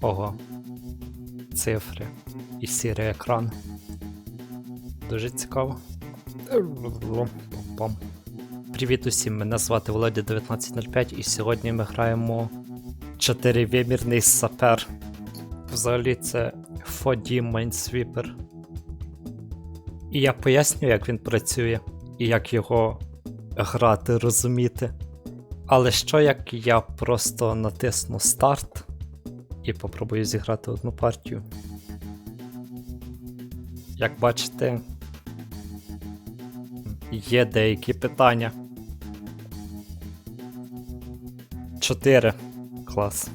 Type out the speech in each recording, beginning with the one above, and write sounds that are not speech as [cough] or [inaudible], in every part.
Ого. Цифри і сірий екран. Дуже цікаво. Привіт усім, мене звати Володя 1905 і сьогодні ми граємо 4-вимірний сапер. Взагалі це 4D Minesweeper. І я поясню, як він працює і як його грати, розуміти. Але що як я просто натисну старт і попробую зіграти одну партію. Як бачите, є деякі питання. 4. Клас.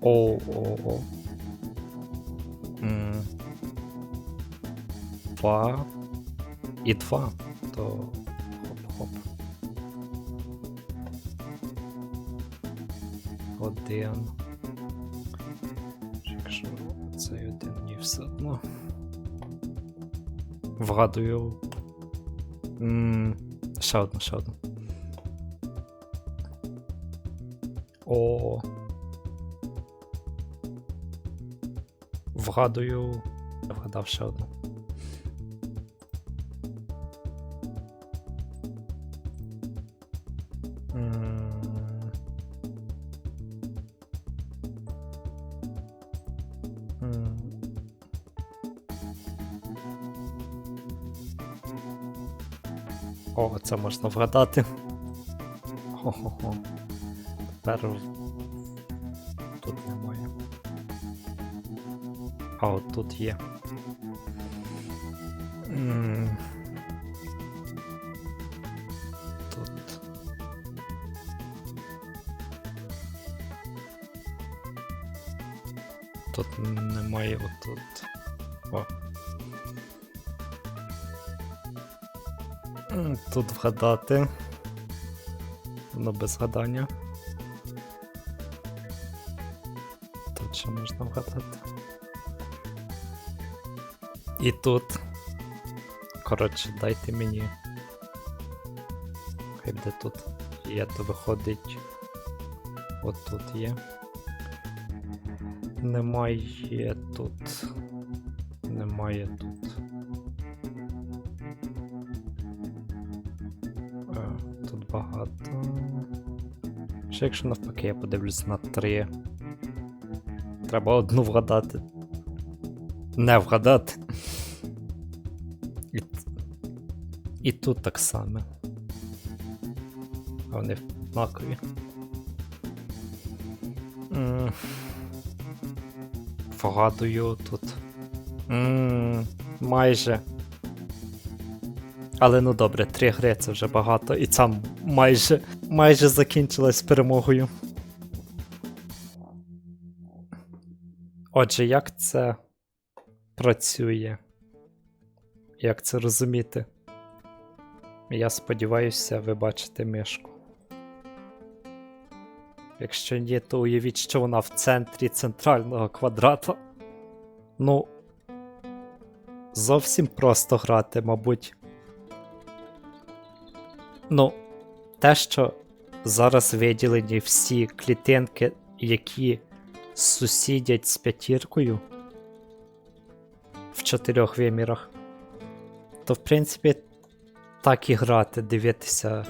О, о, о. Два. І два. То Один. Якщо цей один ні все одно. Вгадую. М, Ще одну, ще одну. О. Вгадую. Вгадав ще одну. Це можна вгадати. Хо-хо-хо. Тепер тут немає. А от тут є. Тут. Тут немає отут. О. Тут вгадати. Воно без гадання. Тут ще можна вгадати. І тут. Коротше, дайте мені. Хай де тут є, то виходить. От тут є. Немає тут. Немає тут. Що якщо навпаки я подивлюсь на три. Треба одну вгадати. Не вгадати. І, і тут так само. А вони однакові. Вгадую тут. М, Майже. Але ну добре, три гри це вже багато, і ця майже, майже закінчилась перемогою. Отже, як це працює? Як це розуміти? Я сподіваюся, ви бачите мишку. Якщо ні, то уявіть, що вона в центрі центрального квадрата. Ну. Зовсім просто грати, мабуть. Ну, те, що зараз виділені всі клітинки, які сусідять з п'ятіркою в чотирьох вимірах, то в принципі так і грати, дивитися,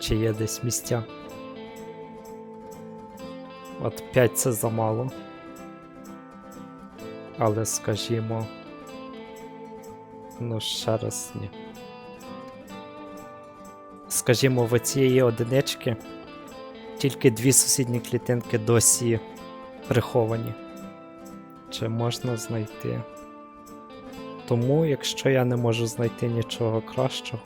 чи є десь місця. От 5 це замало. Але скажімо. Ну, ще раз ні. Скажімо, в цієї одинички тільки дві сусідні клітинки досі приховані. Чи можна знайти? Тому, якщо я не можу знайти нічого кращого,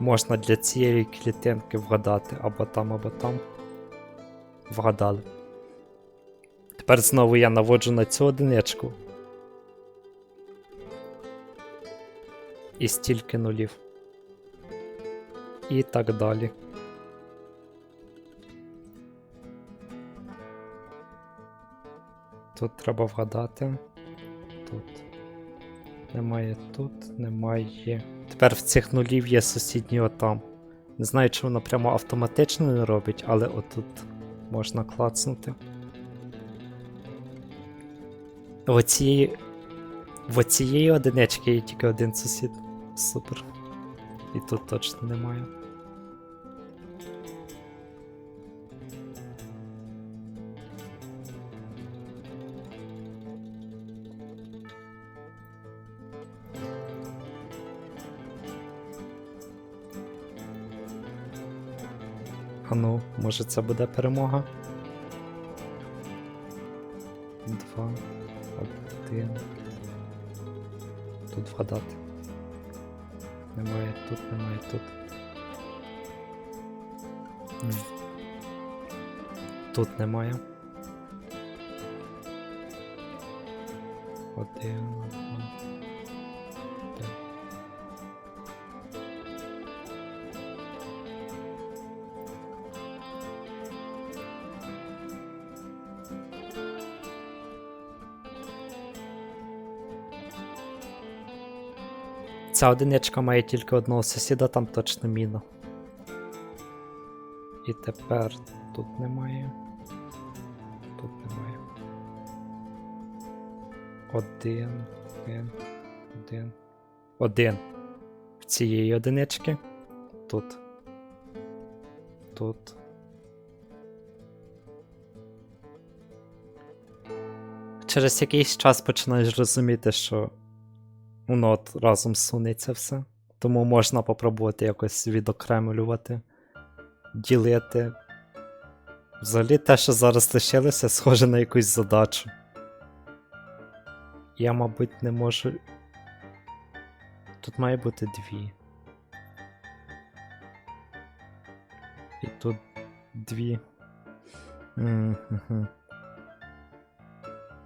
можна для цієї клітинки вгадати або там, або там. Вгадали. Тепер знову я наводжу на цю одиничку. І стільки нулів. І так далі. Тут треба вгадати. Тут. Немає тут, немає. Тепер в цих нулів є сусідні отам. Не знаю, чи воно прямо автоматично не робить, але отут можна клацнути. В оцієї, в оцієї одинички є тільки один сусід. Супер. І тут точно немає. Ну, може це буде перемога? Два, один. Тут вгадати. Немає тут, немає тут. М. Тут немає. Один. Ця одиничка має тільки одного сусіда, там точно міна. І тепер тут немає. Тут немає. Один, один, один. Один. В цієї одинички. Тут. Тут. Через якийсь час починаєш розуміти, що воно от разом сунеться все. Тому можна попробувати якось відокремлювати, ділити. Взагалі те, що зараз лишилося, схоже на якусь задачу. Я, мабуть, не можу. Тут має бути дві. І тут дві. М-м-м.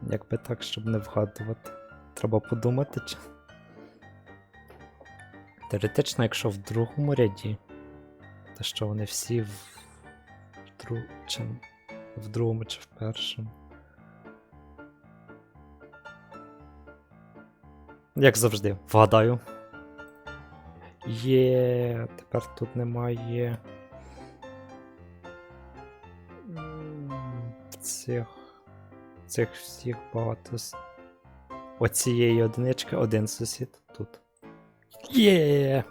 Якби так, щоб не вгадувати. Треба подумати, чи. Теоретично, якщо в другому ряді, то що вони всі в, дру... чи... в другому чи в першому. Як завжди, вгадаю. Є. Тепер тут немає. Цих. Цих всіх багато. Оцієї одинички один сусід. Є.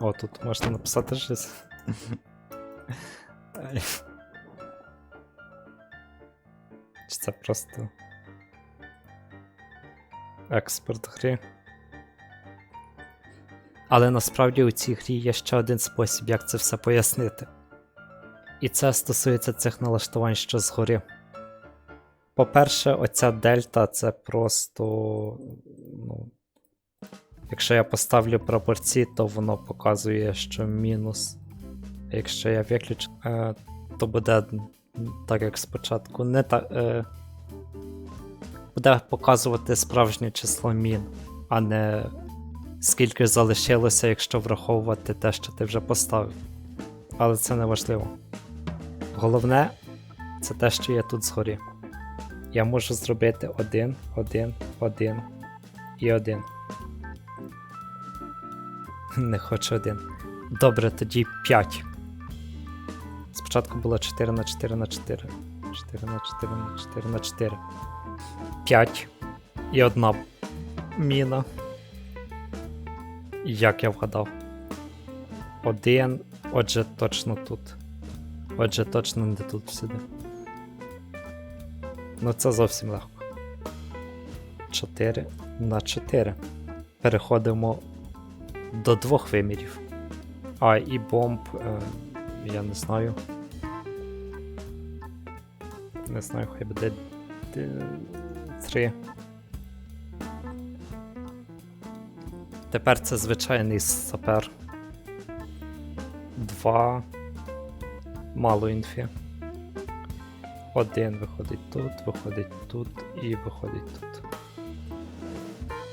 О, тут можна написати щось. Чи це просто експорт гри? Але насправді у цій грі є ще один спосіб, як це все пояснити. І це стосується цих налаштувань, що згори. По-перше, оця дельта це просто. Якщо я поставлю прапорці, то воно показує, що мінус. Якщо я виключу, е, то буде так, як спочатку. Не так. Е, буде показувати справжнє число мін, а не скільки залишилося, якщо враховувати те, що ти вже поставив. Але це не важливо. Головне, це те, що є тут згорі. Я можу зробити один, один, один і один. [laughs] Не хочу один. Добре, тоді 5. Спочатку було 4 на 4 на 4. 4 на 4 на 4 на 4. 5. І одна міна. Як я вгадав? Один. Отже, точно тут. Отже, точно не тут всюди. Ну це зовсім легко. 4 на 4. Переходимо до двох вимірів. А, і бомб. Е, я не знаю. Не знаю, хай буде 3. Тепер це звичайний сапер. 2. Мало інфі. Один виходить тут, виходить тут і виходить тут.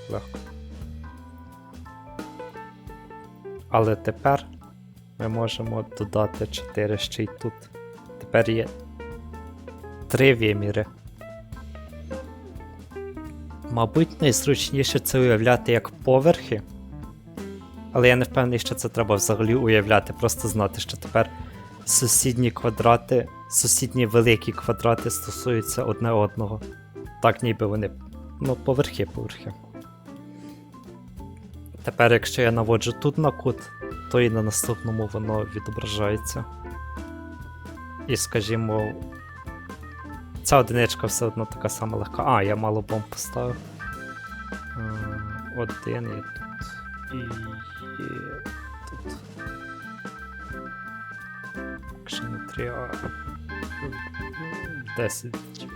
Легко. Але тепер ми можемо додати 4 ще й тут. Тепер є 3 виміри. Мабуть, найзручніше це уявляти як поверхи. Але я не впевнений, що це треба взагалі уявляти, просто знати, що тепер сусідні квадрати, сусідні великі квадрати стосуються одне одного. Так ніби вони. Ну, поверхи, поверхи. Тепер, якщо я наводжу тут на кут, то і на наступному воно відображається. І скажімо, ця одиничка все одно така сама легка. А, я мало бомб поставив. Е, Один і тут. І є тут. Якщо не три, а. Десять.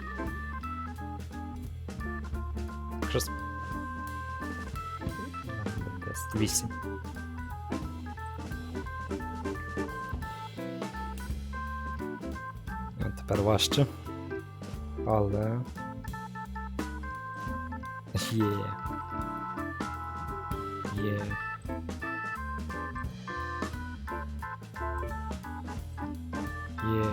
Якщо з- Ну, десять, Вісім. А тепер важче. Але. Є. Є. Є.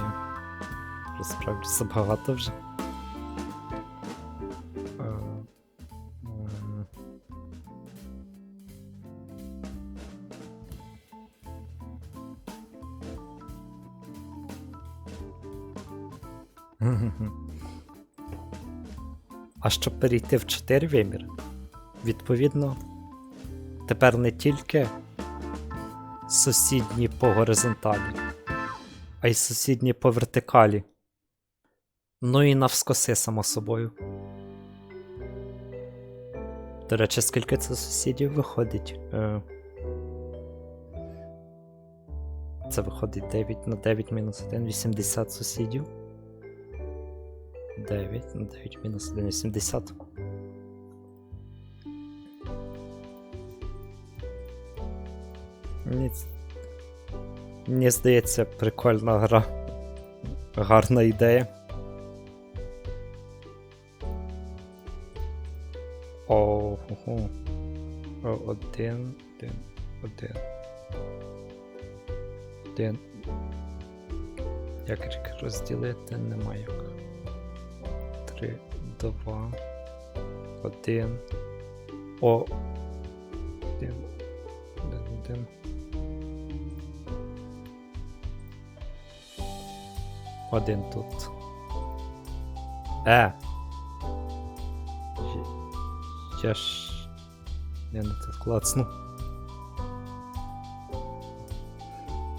А щоб перейти в 4 вимір, відповідно, тепер не тільки сусідні по горизонталі, а й сусідні по вертикалі. Ну і навскоси, само собою. До речі, скільки це сусідів виходить? Е, Це виходить 9 на 9 мінус 1, 80 сусідів. 9 на 9 мінус 1, 80. Мені, мені здається, прикольна гра. Гарна ідея. Ого. О, Один, один, один. Один. Як розділити, немає як. Три, два, один. О. Один. Один, один. Один тут. Е. Я ж. Я не тут клацну.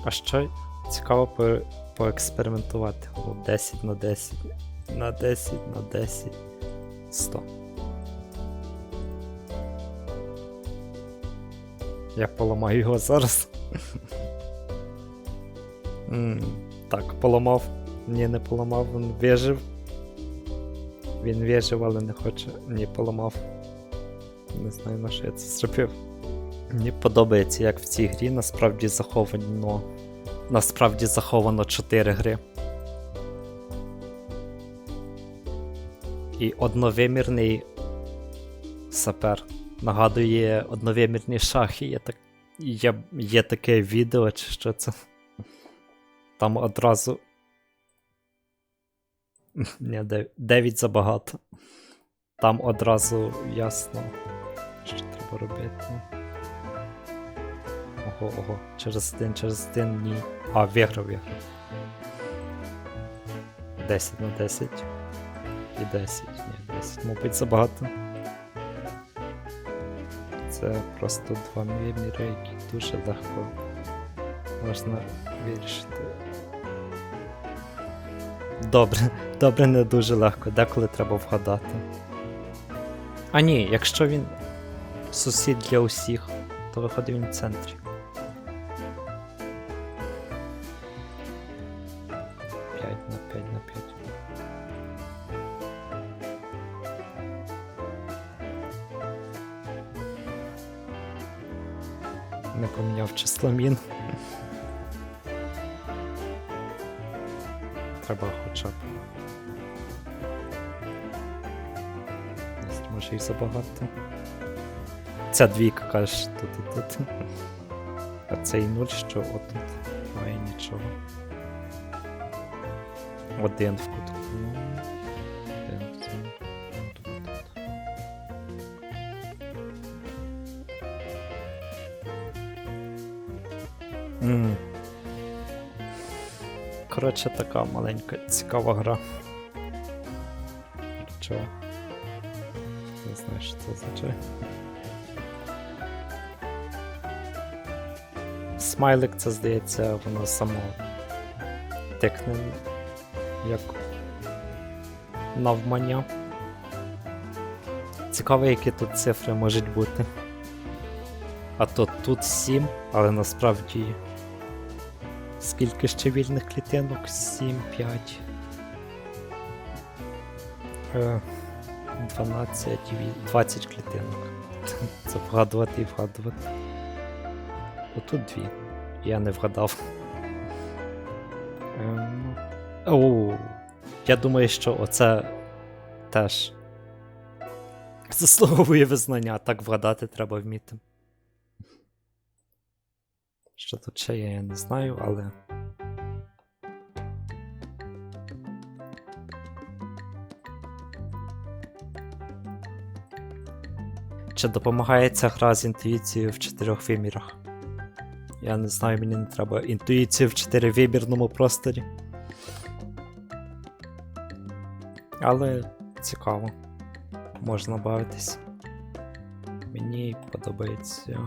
А що цікаво по, поекспериментувати? 10 на 10. На 10 на 10. 100. Я поламаю його зараз. М, Так, поламав. Ні, не поламав, він вижив. Він вижив, але не хоче. Ні, поламав. Не знаю, на що я це зробив. Мені подобається, як в цій грі насправді заховано. Насправді заховано 4 гри. І одновимірний сапер. Нагадує одновимірні шахи. Є, так... є... є таке відео, чи що це. Там одразу. [laughs] Ні, 9 забагато. Там одразу ясно, що треба робити. Ого, ого, через один, через один, ні. А, виграв, виграв. 10 на 10. І 10. Ні, 10, мабуть, забагато. Це просто два виміри, які дуже легко можна вирішити. Добре, добре, не дуже легко, деколи треба вгадати. А ні, якщо він сусід для усіх, то виходить він в центрі. Число. Треба хоча б. Може і забагато. Ця двійка кажеш тут тут. А цей нуль, що отут має нічого. Один в кутку. Коротше, така маленька цікава гра. Чого? Не знаю, що це означає. Смайлик, це здається, воно само тикне як навмання. Цікаво, які тут цифри можуть бути. А то тут 7, але насправді. Скільки ще вільних клітинок? 7, 5. Е, 12, віль- 20 клітинок. [laughs] Це вгадувати і вгадувати. Отут дві. Я не вгадав. Оу. Я думаю, що оце теж заслуговує визнання. Так вгадати треба вміти. Що тут ще є, я не знаю, але. Чи допомагає ця гра з інтуїцією в чотирьох вимірах? Я не знаю, мені не треба інтуїцію в чотиривимірному просторі. Але цікаво. Можна бавитись. Мені подобається.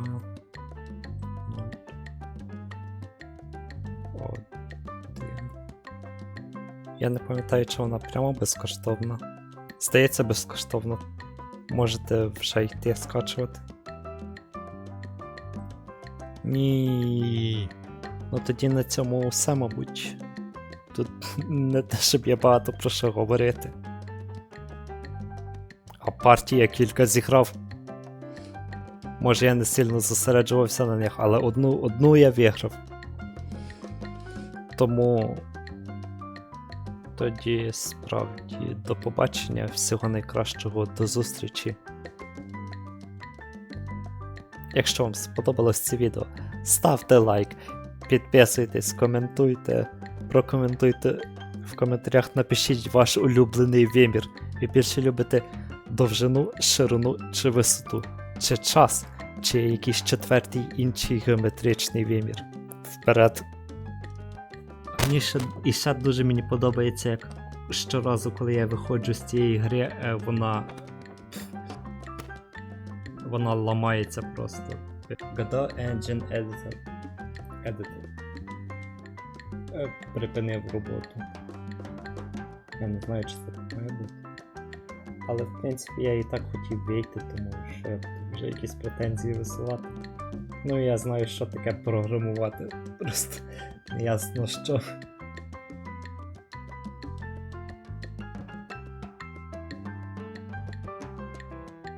Я не пам'ятаю, чи вона прямо безкоштовна. Здається, безкоштовно. Можете вже йти скачувати. Ні. Ну тоді на цьому все, мабуть. Тут [laughs] не те, щоб я багато про що говорити. А партія кілька зіграв. Може я не сильно зосереджувався на них, але одну, одну я виграв. Тому тоді справді до побачення, всього найкращого, до зустрічі. Якщо вам сподобалось це відео, ставте лайк, підписуйтесь, коментуйте, прокоментуйте в коментарях, напишіть ваш улюблений вимір. Ви більше любите довжину, ширину чи висоту, чи час, чи якийсь четвертий інший геометричний вимір. Вперед! Мені ще, і ще дуже мені подобається, як щоразу, коли я виходжу з цієї гри, е, вона. Вона ламається просто. Godot Engine Editor. Editor. Е, Припинив роботу. Я не знаю, чи це має бути. Але в принципі я і так хотів вийти, тому що я вже якісь претензії висилати. Ну я знаю, що таке програмувати. Просто не ясно що.